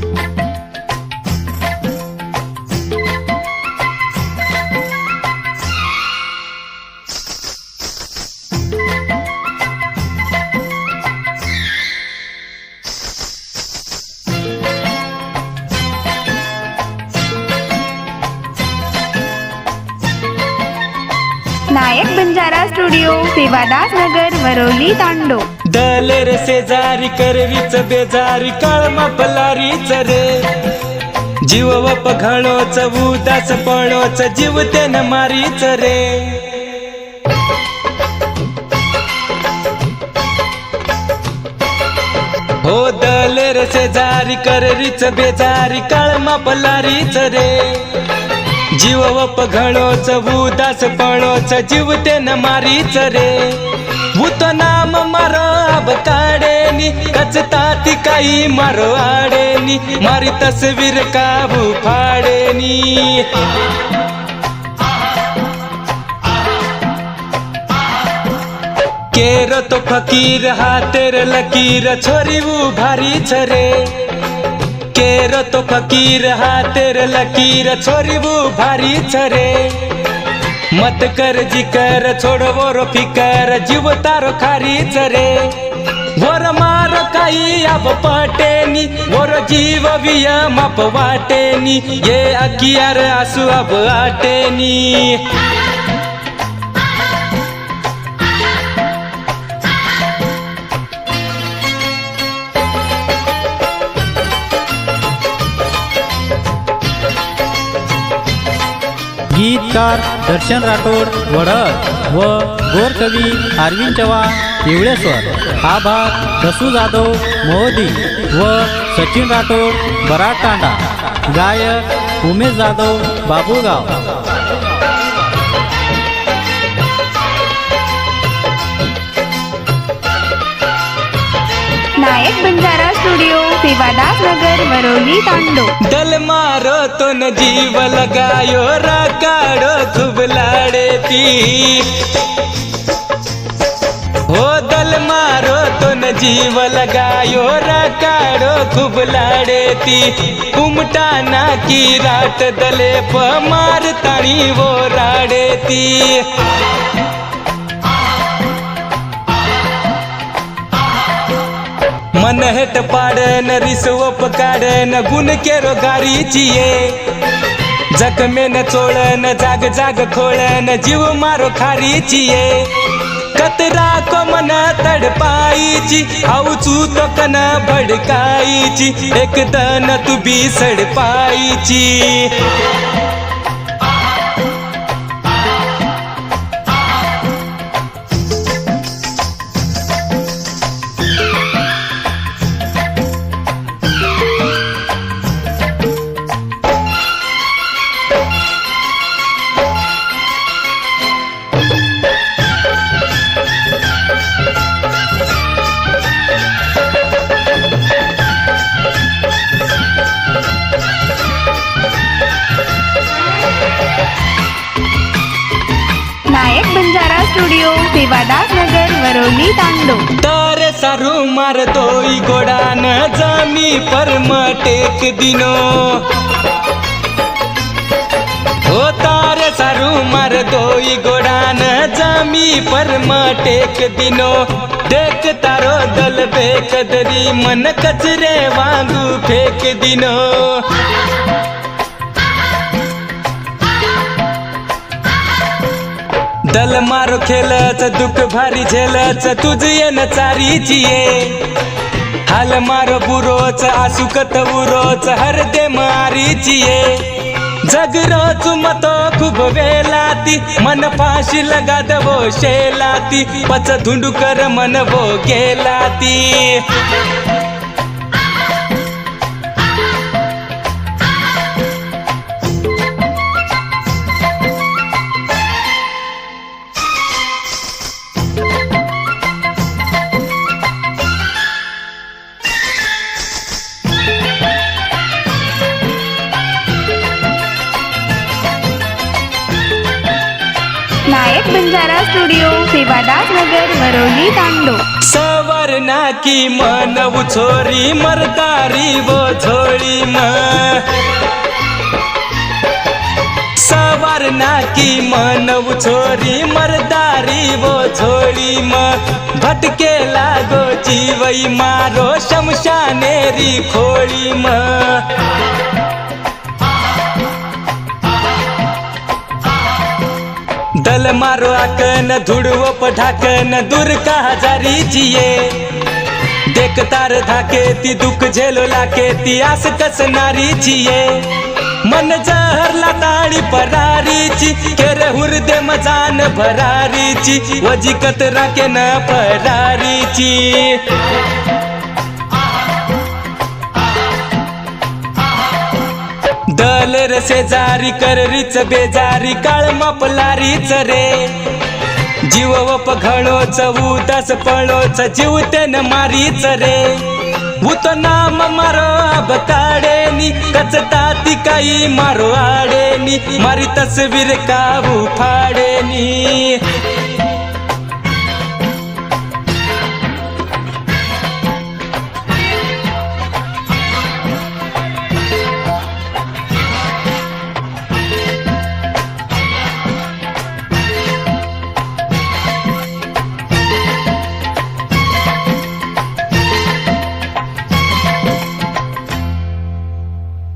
Thank you. Studio Sevadas Nagar Varvali तांडो. दलेर शेजारी करवीच बेजारी कळम पलारीच रे. जीव व पघळोच उदास पळोच जीव त्यान मारीच रे. हो दलेर शेजारी करवीच बेजारी कळम पलारीच रे. जीव व पघळोच उदास पळोच जीव त्यान मारीच रे. भूत नाम मारो अब काडेनी कचता ती काही मारो आडेनी मारी तस्वीर काबू फाडेनी. केरो तो फकीर हातेर लकीर छोरी भारी छरे केर तो फकीर हातेर लकीर छोरी भारी छरे मत कर जिकर छोड वोरो फिकर जीव तारो खारीच रे। वर मार काही अब पटेनी वर जीव विय माप वाटेनी ये अकियार आसू अब आटेनी। गीतकार दर्शन राठोड वडद व गोरकवी अरविंद चव्हाण पिवळेश्वर आभार भाग दसू जाधव मोदी व सचिन राठोड बराटांडा गायक उमेश जाधव बाबूगाव. नायक बंजारा स्टुडिओ सेवादास नगर वरोली तांडो. दल मारो तो न जीव लगायो राकाडो खूब लाडे ती. हो दल मारो तो न जीव लगायो राकाडो खूब लाडे ती. उमटा ना की रात दले प मार ताणी वो राडे ती. अनहट हेट पाडन रिसवप काढन गुण केरो गारीची ये. जखमेन चोळन जाग जाग खोळन जीव मारो खारीची ये. कतरा को मन तडपाईची आऊचू तो कन भडकाईची एक तन तू बी सडपाईची. नगर वरवली तांडो. तारे सारू मार गोडान जामी परम टेक दिनो. हो तार सारू मार दोई गोडान जामी परम टेक दिनो. देख तारो दल बेकदरी मन कचरे वांगू फेक दिनो. दल मारो खेलच दुख भारी झेलच तुझी येन चारीची ये. हाल मारो बुरोच आसुकत उरोच हर दे मारीची ये. जग रोच मतो खूप वेलाती मन फाशी लगा दवो शेलाती पच धुंडू कर मन वो गेलाती नगर वरोली तांडो सवरना की मन छोरी मरदारी वो छोरी म सवरना की मन छोरी मरदारी वो छोरी म भटके लागो जीवई मारो शमशानेरी खोली म दल मारो आकन धुडवो पठाकन दूर का हजारी जिये देख तार धाके ती दुःख झेलो लाके ती आस कस नारी जिए। मन जहरला ताळी परारीची केरे हुरदे मजान भरारीची वजी कतरा के न परारीची दलेर शेजारी कररीच बेजारी काळ मपलारीच रे. जीव व पघळोच उदास पळोच जीव तेन मारीच रे. उत नाम मारो बकाडेनी कचता ती काही मारो आडेनी मारी तस्वीर काबू फाडेनी.